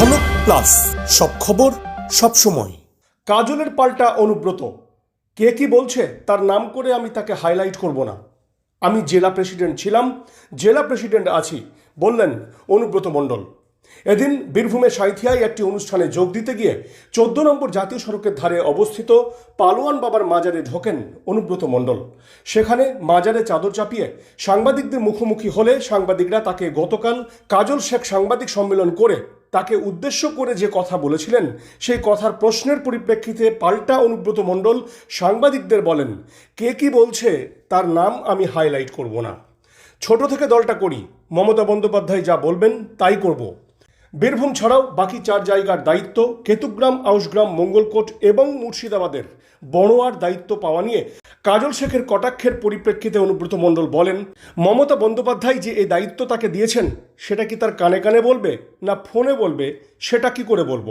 ঝলক প্লাস সব খবর, সব সময়। কাজলের পাল্টা অনুব্রত। কে কি বলছে তার নাম করে আমি তাকে হাইলাইট করব না। আমি জেলা প্রেসিডেন্ট ছিলাম, জেলা প্রেসিডেন্ট আছি, বললেন অনুব্রত মণ্ডল। এদিন বীরভূমে সাঁথিয়ায় একটি অনুষ্ঠানে যোগ দিতে গিয়ে চোদ্দ নম্বর জাতীয় সড়কের ধারে অবস্থিত পালোয়ান বাবার মাজারে ঢোকেন অনুব্রত মণ্ডল। সেখানে মাজারে চাদর চাপিয়ে সাংবাদিকদের মুখোমুখি হলে সাংবাদিকরা তাকে গতকাল কাজল শেখ সাংবাদিক সম্মেলন করে তাকে উদ্দেশ্য করে যে কথা বলেছিলেন, সেই কথার প্রশ্নের পরিপ্রেক্ষিতে পাল্টা অনুব্রত মণ্ডল সাংবাদিকদের বলেন, কে কি বলছে তার নাম আমি হাইলাইট করব না। ছোট থেকে দলটা করি, মমতা বন্দ্যোপাধ্যায় যা বলবেন তাই করব। বীরভূম ছাড়াও বাকি চার জায়গার দায়িত্ব কেতুগ্রাম আউসগ্রাম মঙ্গলকোট এবং মুর্শিদাবাদের। বড়োয়ার দায়িত্ব পাওয়া নিয়ে কাজল শেখের কটাক্ষের পরিপ্রেক্ষিতে অনুব্রত মণ্ডল বলেন, মমতা বন্দ্যোপাধ্যায় যে এই দায়িত্ব তাকে দিয়েছেন, সেটা কি তার কানে কানে বলবে না ফোনে বলবে, সেটা কি করে বলব?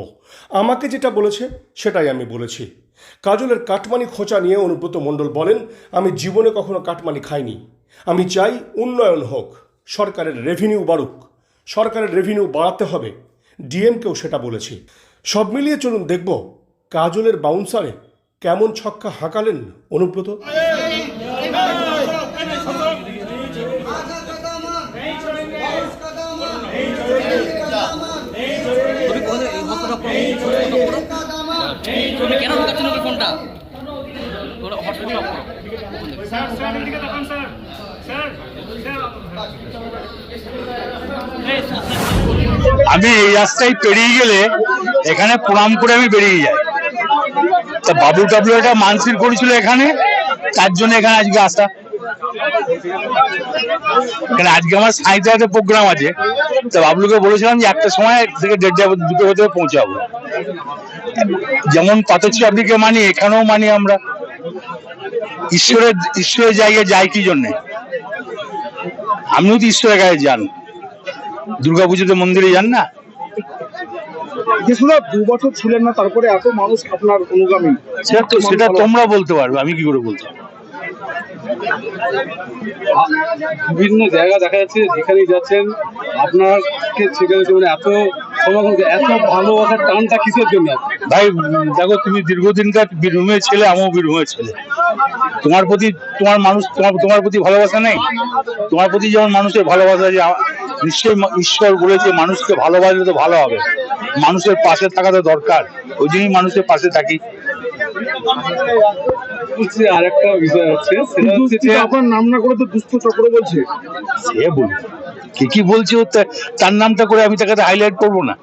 আমাকে যেটা বলেছে, সেটাই আমি বলেছি। কাজলের কাটমানি খোঁচা নিয়ে অনুব্রত মণ্ডল বলেন, আমি জীবনে কখনো কাটমানি খাইনি। আমি চাই উন্নয়ন হোক, সরকারের রেভিনিউ বাড়ুক। সরকারের রেভিনিউ বাড়াতে হবে। ডিএমকেও সেটা বলেছি। সব মিলিয়ে চলুন দেখব কাজলের বাউন্সারে কেমন ছক্কা হাঁকালেন অনুব্রত। কেন ফোনটা? আমি এই রাস্তায় পেরিয়ে গেলে এখানে প্রণাম করে আমি বেরিয়ে যাই। তা বাবু টাবলু একটা মানসিক করেছিল এখানে, তার জন্য এখানে আজকে আসা। আজকে আমার সাঁইতে প্রোগ্রাম আছে। তা বাবলুকে বলেছিলাম যে একটা সময় থেকে দেড়টা দুটো হতে পৌঁছাবো। যেমন পাতচ্ছি আপনিকে মানি, এখানেও মানি আমরা। ঈশ্বরের ঈশ্বরের জায়গায় যাই কি জন্যে? আপনিও তো ঈশ্বরের গায়ে যান। দুর্গাপুজোতে মন্দিরে যান না? দু বছর ছিলেন না তারপরে এত মানুষ আপনার অনুগামী। সেটা তো সেটা তোমরা বলতে পারবে আমি কি করে বলতে পারব? বিভিন্ন জায়গা দেখা যাচ্ছে যেখানেই যাচ্ছেন আপনাকে সেখানে মানে এত সমাগম এত ভালোবাসার টানটা কিসের জন্য? ভাই দেখো তুমি দীর্ঘদিনকার বীরভূমের ছেলে আমিও বীরভূমের ছেলে। তোমার প্রতি তোমার মানুষ তোমার তোমার প্রতি ভালোবাসা নেই? তোমার প্রতি যেমন মানুষের ভালোবাসা যে নিশ্চয়ই ঈশ্বর বলেছে মানুষকে ভালোবাসলে তো ভালো হবে। মানুষের পাশে থাকা তো দরকার। ওই জন্যই মানুষের পাশে থাকি। বলছি আর একটা বিষয় হচ্ছে সেটা হচ্ছে যে আপনার নাম না করে তো দুস্থ চক্র বলছে। সে বলুন কে কি বলছে তার নামটা করে আমি তাকে হাইলাইট করব না।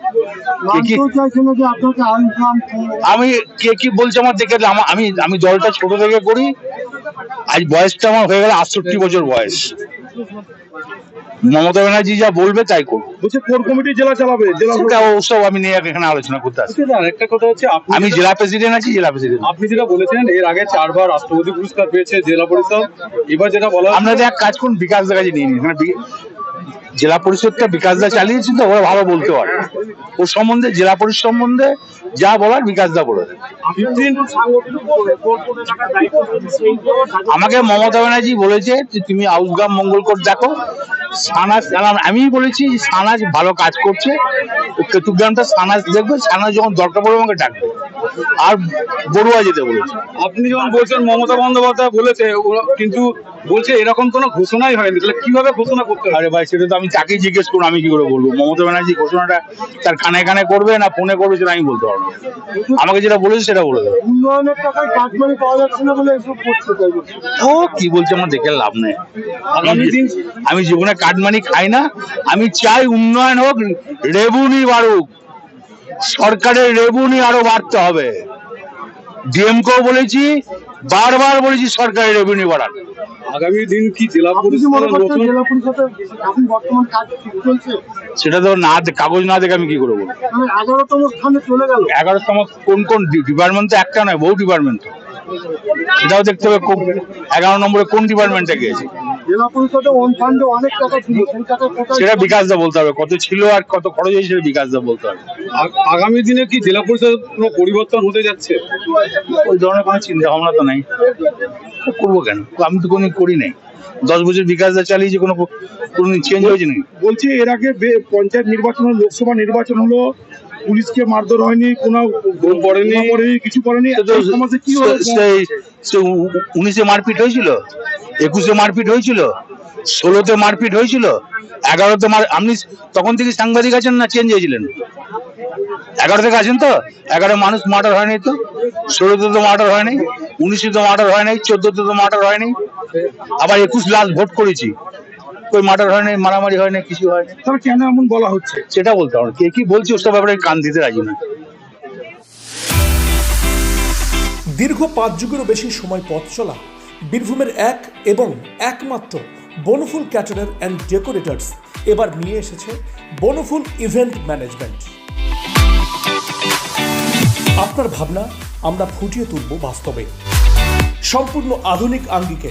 আমি কে কি বলছে আমার দেখে আমি আমি দলটা ছোট থেকে করি। আজ বয়সটা আমার হয়ে গেল আটষট্টি বছর বয়স। মমতা ব্যানার্জি যা বলবে তাই করব। বলছে কোর কমিটি জেলা চালাবে? সেটা ওসব আমি নিয়ে এখানে আলোচনা করতে আসি একটা কথা হচ্ছে আমি জেলা প্রেসিডেন্ট আছি জেলা প্রেসিডেন্ট আপনি যেটা বলেছেন এর আগে চারবার রাষ্ট্রপতি পুরস্কার পেয়েছে জেলা পরিষদ। এবার যেটা বলা আপনাদের এক কাজ করুন বিকাশ কাছে নিয়ে বি- Thank you. জেলা পরিষদটা বিকাশ দা চালিয়েছেন তো ওরা ভালো বলতে পারে। ওর সম্বন্ধে জেলা পরিষদ সম্বন্ধে যা বলার বিকাশ দা বলে। আমাকে মমতা ব্যানার্জি বলেছে যে তুমি আউসগ্রাম মঙ্গলকোট দেখো। সানাজ আমি বলেছি সানাজ ভালো কাজ করছে। ও কেতুগ্রামটা সানাজ দেখবে সানাজ যখন দরকার পড়বে আমাকে ডাকবে। আর বড়ুয়া যেতে বলেছে। আপনি যখন বলছেন মমতা বন্দ্যোপাধ্যায় বলেছে কিন্তু বলছে এরকম কোনো ঘোষণাই হয়নি। তাহলে কীভাবে ঘোষণা করতে আরে ভাই সেটা তো আমি তাকেই জিজ্ঞেস করব আমি কি করে বলব? মমতা ব্যানার্জি ঘোষণাটা তার কানে কানে করবে না ফোনে করবে সেটা আমি বলতে পারব আমাকে যেটা বলেছে সেটা বলে দেবে। উন্নয়নের টাকায় কাজ মানে পাওয়া যাচ্ছে না বলে এসব করছে ও কি বলছে আমার দেখে লাভ নেই। আমি জীবনে কাটমানি খাই না আমি চাই উন্নয়ন হোক রেবুনি বাড়ুক। সরকারের রেবুনি আরও বাড়তে হবে। ডিএমকেও বলেছি বারবার বলেছি সরকারের রেভিনিউ বাড়ান। আগামী দিন কি জেলা সেটা তো না কাগজ না দেখে আমি কি করব? মানে এগারোতম স্থানে চলে গেল। এগারোতম কোন কোন ডিপার্টমেন্ট তো একটা নয় বহু ডিপার্টমেন্ট সেটাও দেখতে হবে এগারো নম্বরে কোন ডিপার্টমেন্টে গিয়েছে? জেলা পরিষদে ওয়ান ফান্ডে অনেক টাকা ছিল সেই টাকা কোথায় সেটা বিকাশ দা বলতে হবে কত ছিল আর কত খরচ হয়েছে সেটা বিকাশ দা বলতে হবে। আগামী দিনে কি জেলা পরিষদ কোনো পরিবর্তন হতে যাচ্ছে? ওই ধরনের কোনো চিন্তা ভাবনা তো নাই। করব কেন? আমি তো কোনো করি নাই। দশ বছর বিকাশ দা চালিয়েছে কোনো কোনো চেঞ্জ হয়েছে নাকি? বলছি এর আগে পঞ্চায়েত নির্বাচন লোকসভা নির্বাচন হলো পুলিশকে মারধর হয়নি কোনো পড়েনি। পড়েনি কিছু করেনি। সমাজে কি সেই- উনিশে মারপিট হয়েছিল একুশে মারপিট হয়েছিল ষোলোতে মারপিট হয়েছিল এগারোতে মার আপনি তখন থেকে সাংবাদিক আছেন না চেঞ্জ হয়েছিলেন? এগারো থেকে আছেন তো? এগারো মানুষ মার্ডার হয়নি তো? ষোলোতে তো মার্ডার হয়নি উনিশে তো মার্ডার হয়নি চোদ্দতে তো মার্ডার হয়নি। আবার একুশ লাস্ট ভোট করেছি। কই মার্ডার হয়নি মারামারি হয়নি কিছু হয়নি। তাহলে কেন এমন বলা হচ্ছে? সেটা বলতে হবে কে কি বলছে ওসব ব্যাপারে কান দিতে রাজি না। দীর্ঘ পাঁচ যুগেরও বেশি সময় পথ চলা বীরভূমের এক এবং একমাত্র বনফুল ক্যাটারার অ্যান্ড ডেকোরেটার্স এবার নিয়ে এসেছে বনফুল ইভেন্ট ম্যানেজমেন্ট আপনার ভাবনা আমরা ফুটিয়ে তুলব বাস্তবে। সম্পূর্ণ আধুনিক আঙ্গিকে